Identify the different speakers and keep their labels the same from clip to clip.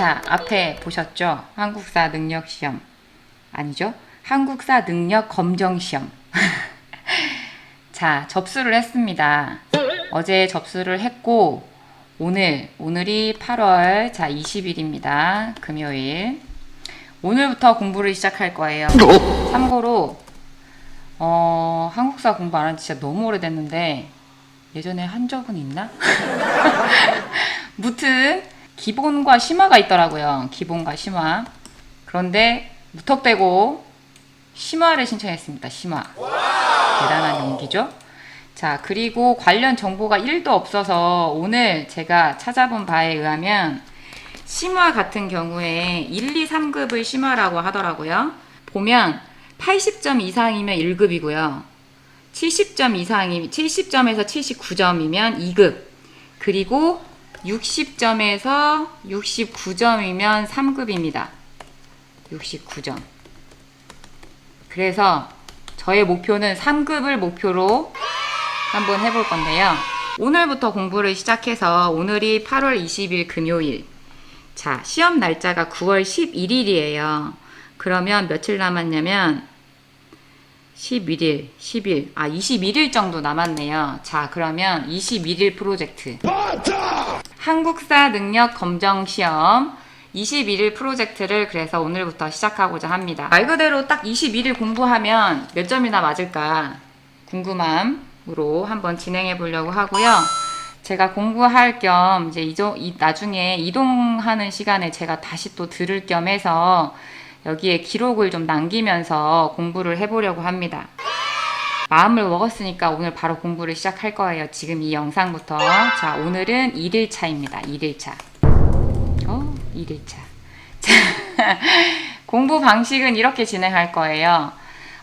Speaker 1: 자, 앞에 보셨죠? 한국사 능력 시험. 아니죠? 한국사 능력 검정 시험. 자, 접수를 했습니다. 어제 접수를 했고, 오늘, 오늘이 8월, 자, 20일입니다. 금요일. 오늘부터 공부를 시작할 거예요. 참고로, 어, 한국사 공부 안 한 지 진짜 너무 오래됐는데, 예전에 한 적은 있나? 무튼, 기본과 심화가 있더라고요. 기본과 심화. 그런데, 무턱대고, 심화를 신청했습니다. 심화. 대단한 용기죠? 자, 그리고 관련 정보가 1도 없어서 오늘 제가 찾아본 바에 의하면 심화 같은 경우에 1, 2, 3급을 심화라고 하더라고요. 보면 80점 이상이면 1급이고요. 70점 이상이 70점에서 79점이면 2급. 그리고 60점에서 69점이면 3급입니다. 69점. 그래서 저의 목표는 3급을 목표로 한번 해볼 건데요. 오늘부터 공부를 시작해서 오늘이 8월 20일 금요일. 자, 시험 날짜가 9월 11일이에요. 그러면 며칠 남았냐면 11일, 10일, 아 21일 정도 남았네요. 자, 그러면 21일 프로젝트. 한국사 능력 검정 시험 21일 프로젝트를 그래서 오늘부터 시작하고자 합니다. 말 그대로 딱 21일 공부하면 몇 점이나 맞을까 궁금함으로 한번 진행해 보려고 하고요. 제가 공부할 겸 이제 이조, 이, 나중에 이동하는 시간에 제가 다시 또 들을 겸 해서 여기에 기록을 좀 남기면서 공부를 해보려고 합니다. 마음을 먹었으니까 오늘 바로 공부를 시작할 거예요. 지금 이 영상부터. 자, 오늘은 1일차입니다. 1일차. 어, 1일차. 자, 공부 방식은 이렇게 진행할 거예요.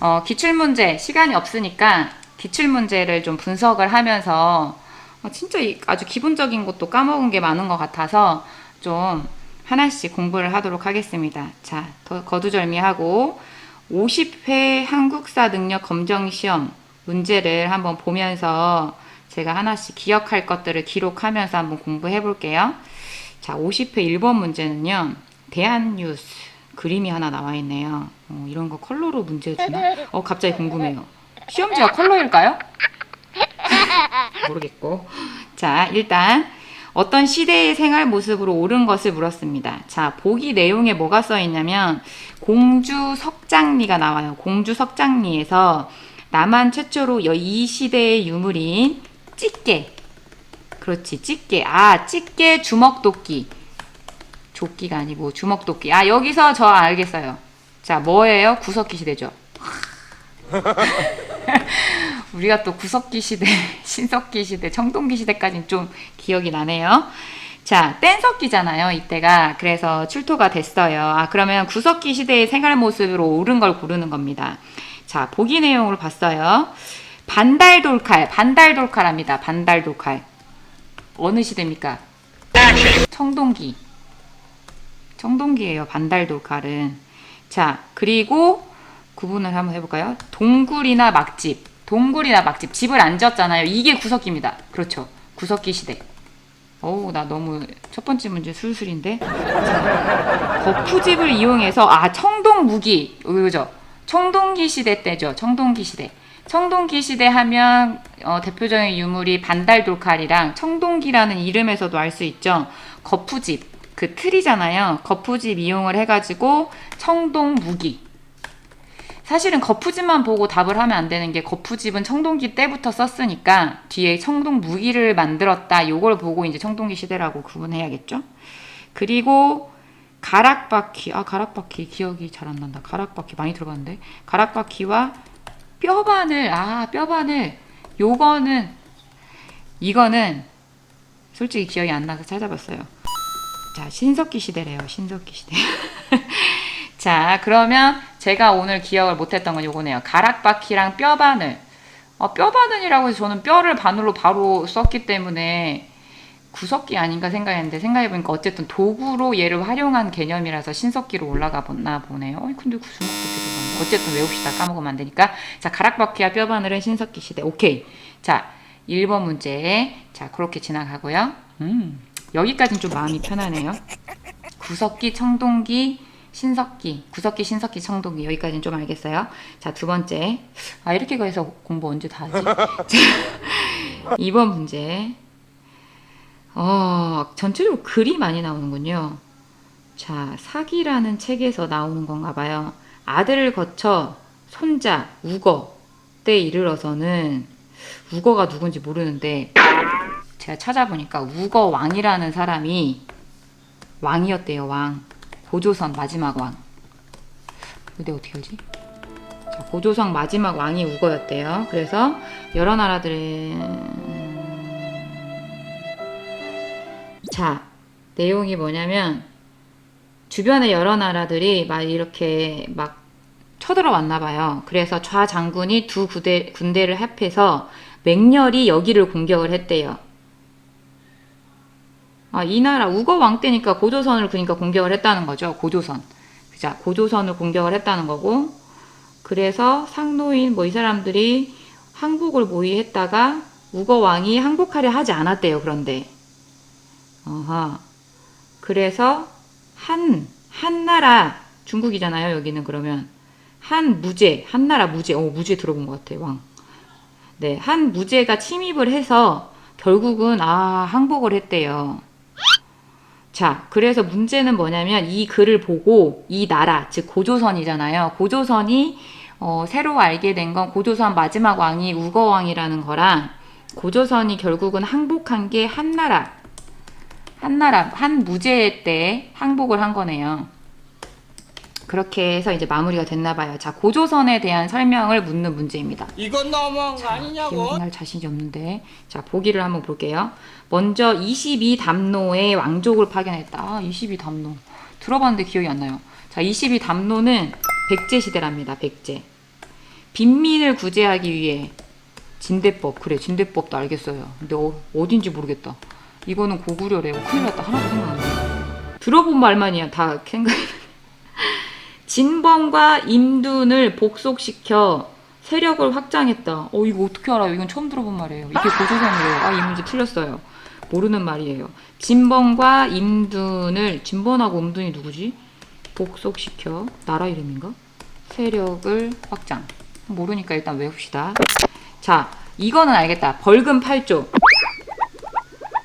Speaker 1: 어, 기출문제, 시간이 없으니까 기출문제를 좀 분석을 하면서 어, 진짜 이- 아주 기본적인 것도 까먹은 게 많은 것 같아서 좀 하나씩 공부를 하도록 하겠습니다. 자, 더 거두절미하고 50회 한국사 능력 검정 시험 문제를 한번 보면서 제가 하나씩 기억할 것들을 기록하면서 한번 공부해 볼게요. 자, 50회 1번 문제는요. 대한뉴스 그림이 하나 나와 있네요. 어, 이런 거 컬러로 문제 주나? 어, 갑자기 궁금해요. 시험지가 컬러일까요? 모르겠고. 자, 일단 어떤 시대의 생활 모습으로 옳은 것을 물었습니다. 자, 보기 내용에 뭐가 써 있냐면 공주 석장리가 나와요. 공주 석장리에서 남한 최초로 여- 이 시대의 유물인 찌개. 그렇지, 찌개. 아, 찌개 주먹도끼. 조끼가 아니고 주먹도끼. 아, 여기서 저 알겠어요. 자, 뭐예요? 구석기 시대죠. 우리가 또 구석기 시대, 신석기 시대, 청동기 시대까지는 좀 기억이 나네요. 자, 뗀석기잖아요, 이때가. 그래서 출토가 됐어요. 아, 그러면 구석기 시대의 생활 모습으로 옳은 걸 고르는 겁니다. 자, 보기 내용으로 봤어요. 반달 돌칼, 반달 돌칼합니다. 반달 돌칼. 어느 시대입니까? 청동기. 청동기예요, 반달 돌칼은. 자, 그리고 구분을 한번 해볼까요? 동굴이나 막집. 동굴이나 막집. 집을 안 지었잖아요. 이게 구석기입니다. 그렇죠. 구석기 시대. 어우, 나 너무 첫 번째 문제 술술인데? 자, 거푸집을 이용해서, 아, 청동 무기. 그죠? 청동기 시대 때죠. 청동기 시대. 청동기 시대 하면 어, 대표적인 유물이 반달 돌칼이랑 청동기라는 이름에서도 알 수 있죠. 거푸집. 그 틀이잖아요. 거푸집 이용을 해가지고 청동 무기. 사실은 거푸집만 보고 답을 하면 안 되는 게 거푸집은 청동기 때부터 썼으니까 뒤에 청동 무기를 만들었다. 요걸 보고 이제 청동기 시대라고 구분해야겠죠. 그리고 가락바퀴. 아, 가락바퀴 기억이 잘 안 난다. 가락바퀴 많이 들어봤는데. 가락바퀴와 뼈바늘. 아, 뼈바늘. 요거는 이거는 솔직히 기억이 안 나서 찾아봤어요. 자, 신석기 시대래요. 신석기 시대. 자, 그러면 제가 오늘 기억을 못했던 건 요거네요. 가락바퀴랑 뼈바늘. 어, 뼈바늘이라고 해서 저는 뼈를 바늘로 바로 썼기 때문에 구석기 아닌가 생각했는데 생각해보니까 어쨌든 도구로 얘를 활용한 개념이라서 신석기로 올라가 봤나 보네요. 어이, 근데 그 주먹도끼도 많네. 어쨌든 외웁시다. 까먹으면 안 되니까. 자, 가락바퀴와 뼈바늘은 신석기 시대. 오케이. 자, 1번 문제. 자, 그렇게 지나가고요. 음, 여기까지는 좀 마음이 편하네요. 구석기, 청동기, 신석기, 구석기, 신석기, 청동기 여기까지는 좀 알겠어요. 자, 두 번째. 아, 이렇게 해서 공부 언제 다 하지? 자, 2번 문제. 어, 전체적으로 글이 많이 나오는군요. 자, 사기라는 책에서 나오는 건가 봐요. 아들을 거쳐 손자, 우거 때 이르러서는 우거가 누군지 모르는데 제가 찾아보니까 우거 왕이라는 사람이 왕이었대요, 왕. 고조선 마지막 왕. 근데 어떻게 알지? 자, 고조선 마지막 왕이 우거였대요. 그래서 여러 나라들의 자, 내용이 뭐냐면 주변의 여러 나라들이 막 이렇게 막 쳐들어왔나 봐요. 그래서 좌 장군이 두 구대, 군대를 합해서 맹렬히 여기를 공격을 했대요. 아, 이 나라 우거 왕 때니까 고조선을 그러니까 공격을 했다는 거죠. 고조선. 자, 고조선을 공격을 했다는 거고. 그래서 상노인 뭐 이 사람들이 항복을 모의했다가 우거 왕이 항복하려 하지 않았대요. 그런데. 어하. 그래서 한, 한 나라, 중국이잖아요, 여기는 그러면. 한 무제, 한 나라 무제, 어, 무제 들어본 것 같아, 왕. 네, 한 무제가 침입을 해서 결국은, 아, 항복을 했대요. 자, 그래서 문제는 뭐냐면 이 글을 보고 이 나라, 즉 고조선이잖아요. 고조선이 어, 새로 알게 된 건 고조선 마지막 왕이 우거왕이라는 거랑 고조선이 결국은 항복한 게 한나라, 한나라, 한 무제 때 항복을 한 거네요. 그렇게 해서 이제 마무리가 됐나 봐요. 자, 고조선에 대한 설명을 묻는 문제입니다.
Speaker 2: 이건 너무한 거 아니냐고.
Speaker 1: 기억날 자신이 없는데. 자, 보기를 한번 볼게요. 먼저 22담노의 왕족을 파견했다. 아, 22담노. 들어봤는데 기억이 안 나요. 자, 22담노는 백제 시대랍니다. 백제. 빈민을 구제하기 위해 진대법. 그래, 진대법도 알겠어요. 근데 어, 어딘지 모르겠다. 이거는 고구려래요. 큰일 났다. 하나도 생각 안 나. 들어본 말만이야. 다 생각이 진범과 임둔을 복속시켜 세력을 확장했다. 어, 이거 어떻게 알아요? 이건 처음 들어본 말이에요. 이게 고조선이래요. 아, 이 문제 틀렸어요. 모르는 말이에요. 진범과 임둔을, 진범하고 임둔이 누구지? 복속시켜. 나라 이름인가? 세력을 확장. 모르니까 일단 외웁시다. 자, 이거는 알겠다. 벌금 8조.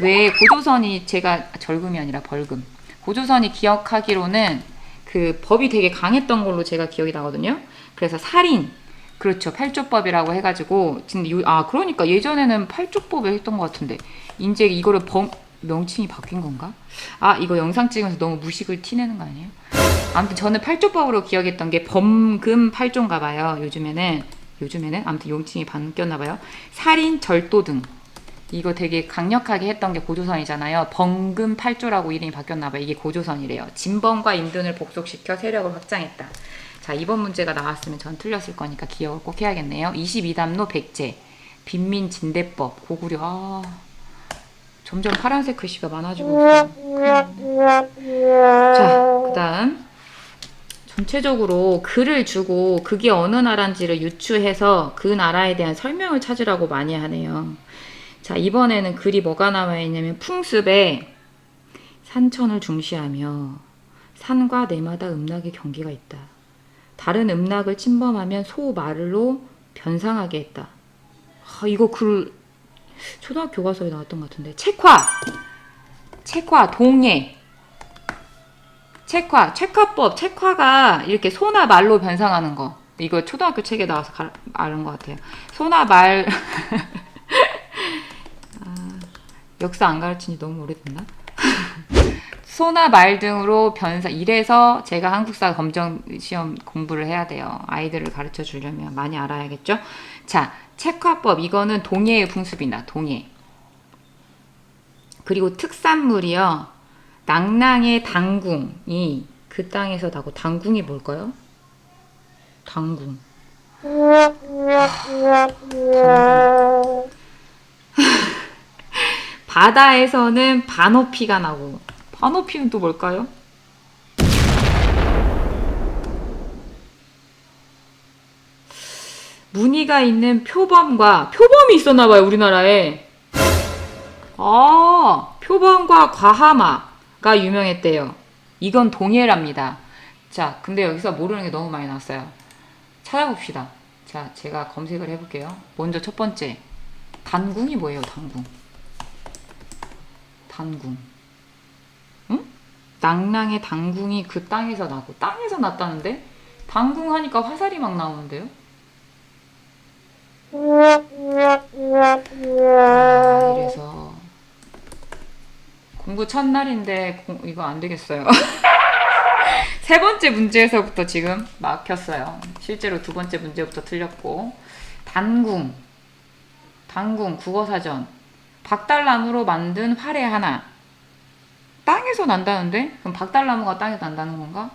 Speaker 1: 왜 고조선이 제가 절금이 아니라 벌금. 고조선이 기억하기로는 그 법이 되게 강했던 걸로 제가 기억이 나거든요. 그래서 살인 그렇죠. 8조법이라고 해가지고 근데 요, 아 그러니까 예전에는 8조법에 했던 것 같은데 이제 이거를 범 명칭이 바뀐 건가? 아 이거 영상 찍으면서 너무 무식을 티내는 거 아니에요? 아무튼 저는 8조법으로 기억했던 게 범금 8조인가 봐요. 요즘에는 요즘에는 아무튼 용칭이 바뀌었나 봐요. 살인, 절도 등 이거 되게 강력하게 했던 게 고조선이잖아요. 범금 8조라고 이름이 바뀌었나 봐요. 이게 고조선이래요. 진범과 임둔을 복속시켜 세력을 확장했다. 자, 이번 문제가 나왔으면 전 틀렸을 거니까 기억을 꼭 해야겠네요. 22담로 백제, 빈민 진대법, 고구려. 아, 점점 파란색 글씨가 많아지고 있어요. 자, 그 다음. 전체적으로 글을 주고 그게 어느 나라인지를 유추해서 그 나라에 대한 설명을 찾으라고 많이 하네요. 자, 이번에는 글이 뭐가 나와 있냐면 풍습에 산천을 중시하며 산과 내마다 음락의 경계가 있다. 다른 음락을 침범하면 소 말로 변상하게 했다. 아, 이거 글 초등학교 교과서에 나왔던 것 같은데. 책화! 책화, 동해. 책화, 책화법, 책화가 이렇게 소나 말로 변상하는 거. 이거 초등학교 책에 나와서 가, 아는 것 같아요. 소나 말. 아, 역사 안 가르친 지 너무 오래됐나? 소나 말 등으로 변사 이래서 제가 한국사 검정 시험 공부를 해야 돼요. 아이들을 가르쳐 주려면 많이 알아야겠죠? 자, 책화법 이거는 동해의 풍습이다. 동해. 그리고 특산물이요. 낭낭의 당궁이 그 땅에서 나고 당궁이 뭘까요? 당궁. 당궁. 바다에서는 반호피가 나고 반호피는 또 뭘까요? 무늬가 있는 표범과 표범이 있었나 봐요 우리나라에 아 표범과 과하마가 유명했대요 이건 동해랍니다. 자, 근데 여기서 모르는 게 너무 많이 나왔어요. 찾아봅시다. 자, 제가 검색을 해볼게요. 먼저 첫 번째. 단궁이 뭐예요, 단궁? 단궁. 응? 낭랑의 단궁이 그 땅에서 나고, 땅에서 났다는데? 단궁 하니까 화살이 막 나오는데요? 아, 이래서. 공부 첫날인데, 공- 이거 안 되겠어요. 세 번째 문제에서부터 지금 막혔어요. 실제로 두 번째 문제부터 틀렸고. 단궁. 단궁 국어사전. 박달나무로 만든 활의 하나. 땅에서 난다는데? 그럼 박달나무가 땅에서 난다는 건가?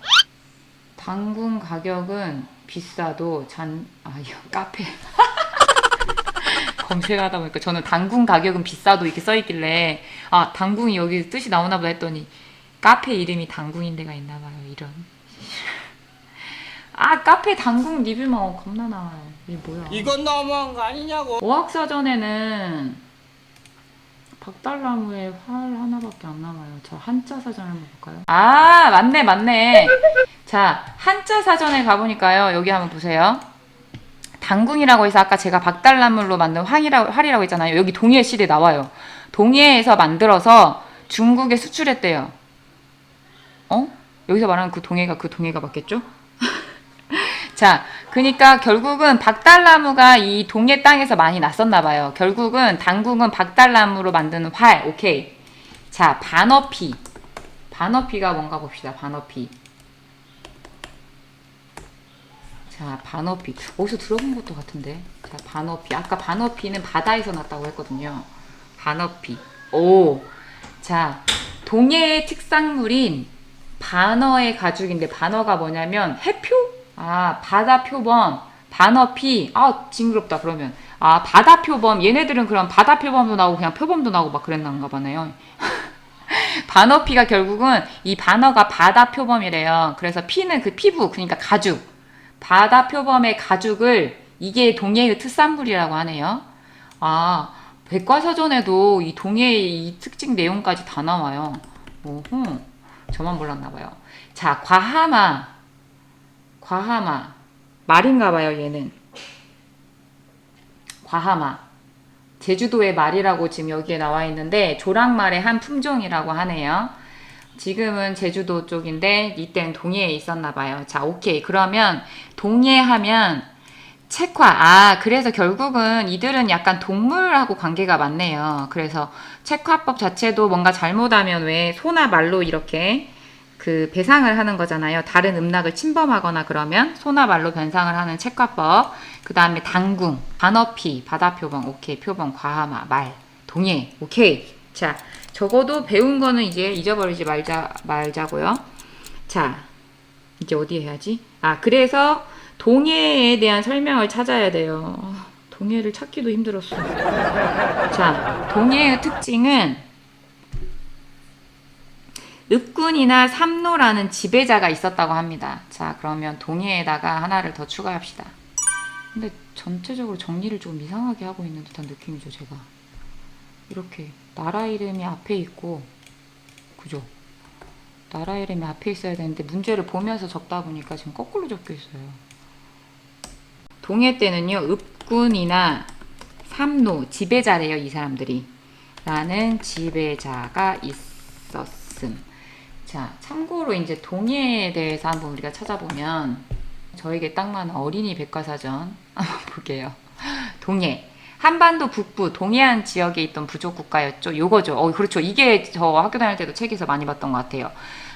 Speaker 1: 단궁 가격은 비싸도 잔, 아, 이거 카페. 검색하다 보니까 저는 단궁 가격은 비싸도 이렇게 써있길래, 아, 단궁이 여기 뜻이 나오나 보다 했더니, 카페 이름이 단궁인 데가 있나 봐요, 이런. 아, 카페 단궁 리뷰만 겁나 나와요. 이게 뭐야.
Speaker 2: 이건 너무한 거 아니냐고.
Speaker 1: 어학사전에는 박달나무의 활 하나밖에 안 남아요. 저 한자 사전 한번 볼까요? 아 맞네 맞네. 자 한자 사전에 가보니까요. 여기 한번 보세요. 당궁이라고 해서 아까 제가 박달나무로 만든 황이라고, 활이라고 했잖아요. 여기 동해실에 나와요. 동해에서 만들어서 중국에 수출했대요. 어? 여기서 말하는 그 동해가 그 동해가 맞겠죠? 자, 그러니까 결국은 박달나무가 이 동해 땅에서 많이 났었나 봐요. 결국은 당궁은 박달나무로 만드는 활. 오케이. 자, 반어피. 반어피가 뭔가 봅시다. 반어피. 자, 반어피. 어디서 들어본 것도 같은데. 자, 반어피. 아까 반어피는 바다에서 났다고 했거든요. 반어피. 오. 자, 동해의 특산물인 반어의 가죽인데 반어가 뭐냐면 해표? 아 바다 표범 반어피 아 징그럽다 그러면 아 바다 표범 얘네들은 그럼 바다 표범도 나오고 그냥 표범도 나오고 막 그랬나가 보네요. 반어피가 결국은 이 반어가 바다 표범이래요. 그래서 피는 그 피부 그러니까 가죽 바다 표범의 가죽을 이게 동해의 특산물이라고 하네요. 아 백과사전에도 이 동해의 이 특징 내용까지 다 나와요. 오호. 저만 몰랐나 봐요. 자, 과하마. 과하마. 말인가 봐요, 얘는. 과하마. 제주도의 말이라고 지금 여기에 나와 있는데 조랑말의 한 품종이라고 하네요. 지금은 제주도 쪽인데 이때는 동해에 있었나 봐요. 자, 오케이. 그러면 동해 하면 책화. 아, 그래서 결국은 이들은 약간 동물하고 관계가 많네요. 그래서 책화법 자체도 뭔가 잘못하면 왜 소나 말로 이렇게 그 배상을 하는 거잖아요. 다른 음락을 침범하거나 그러면 소나 말로 변상을 하는 책화법. 그 다음에 당궁, 반어피, 바다표범, 오케이, 표범, 과하마, 말, 동해, 오케이. 자, 적어도 배운 거는 이제 잊어버리지 말자, 말자고요. 자, 이제 어디 해야지? 아, 그래서 동해에 대한 설명을 찾아야 돼요. 아, 동해를 찾기도 힘들었어. 자, 동해의 특징은 읍군이나 삼로라는 지배자가 있었다고 합니다. 자, 그러면 동해에다가 하나를 더 추가합시다. 근데 전체적으로 정리를 좀 이상하게 하고 있는 듯한 느낌이죠, 제가. 이렇게 나라 이름이 앞에 있고, 그죠? 나라 이름이 앞에 있어야 되는데 문제를 보면서 적다 보니까 지금 거꾸로 적혀 있어요. 동해 때는요, 읍군이나 삼노, 지배자래요, 이 사람들이. 라는 지배자가 있었음. 자, 참고로 이제 동해에 대해서 한번 우리가 찾아보면 저에게 딱 맞는 어린이 백과사전 한번 볼게요. 동해. 한반도 북부 동해안 지역에 있던 부족 국가였죠. 요거죠. 어, 그렇죠. 이게 저 학교 다닐 때도 책에서 많이 봤던 것 같아요.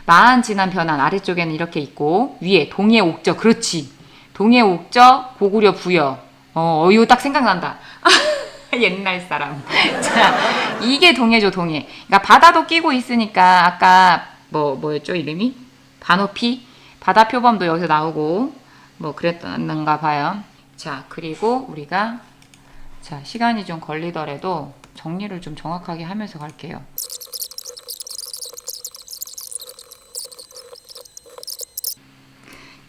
Speaker 1: 마한 지난 변한 아래쪽에는 이렇게 있고 위에 동해 옥저. 그렇지. 동해 옥저 고구려 부여. 어, 이거 딱 생각난다. 옛날 사람. 자, 이게 동해죠, 동해. 그러니까 바다도 끼고 있으니까 아까 뭐 뭐였죠 이름이? 반호피 바다 표범도 여기서 나오고 뭐 그랬던가 봐요. 자, 그리고 우리가 자 시간이 좀 걸리더라도 정리를 좀 정확하게 하면서 갈게요.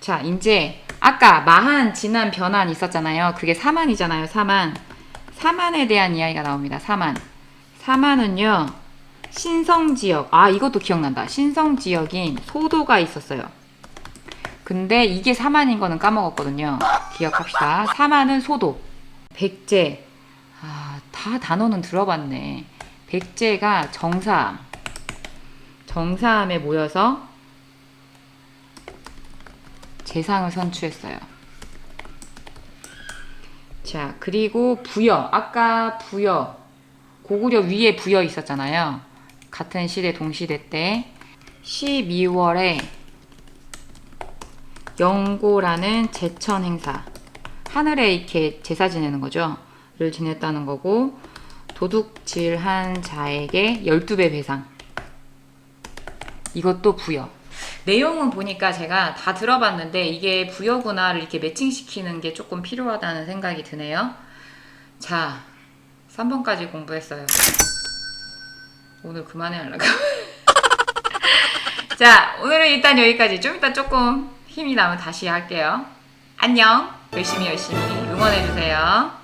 Speaker 1: 자, 이제 아까 마한, 진한, 변한 있었잖아요. 그게 사만이잖아요. 사만. 사만에 대한 이야기가 나옵니다. 사만. 사만은요. 신성 지역. 아, 이것도 기억난다. 신성 지역인 소도가 있었어요. 근데 이게 사만인 거는 까먹었거든요. 기억합시다. 사만은 소도. 백제. 아, 다 단어는 들어봤네. 백제가 정사암. 정사암에 모여서 재상을 선추했어요. 자, 그리고 부여. 아까 부여. 고구려 위에 부여 있었잖아요. 같은 시대 동시대 때 12월에 영고라는 제천 행사 하늘에 이렇게 제사 지내는 거죠.를 지냈다는 거고 도둑질한 자에게 12배 배상. 이것도 부여. 내용은 보니까 제가 다 들어봤는데 이게 부여구나를 이렇게 매칭시키는 게 조금 필요하다는 생각이 드네요. 자, 3번까지 공부했어요. 오늘 그만해 하려고. 자, 오늘은 일단 여기까지. 좀 이따 조금 힘이 나면 다시 할게요. 안녕. 열심히 열심히 응원해주세요.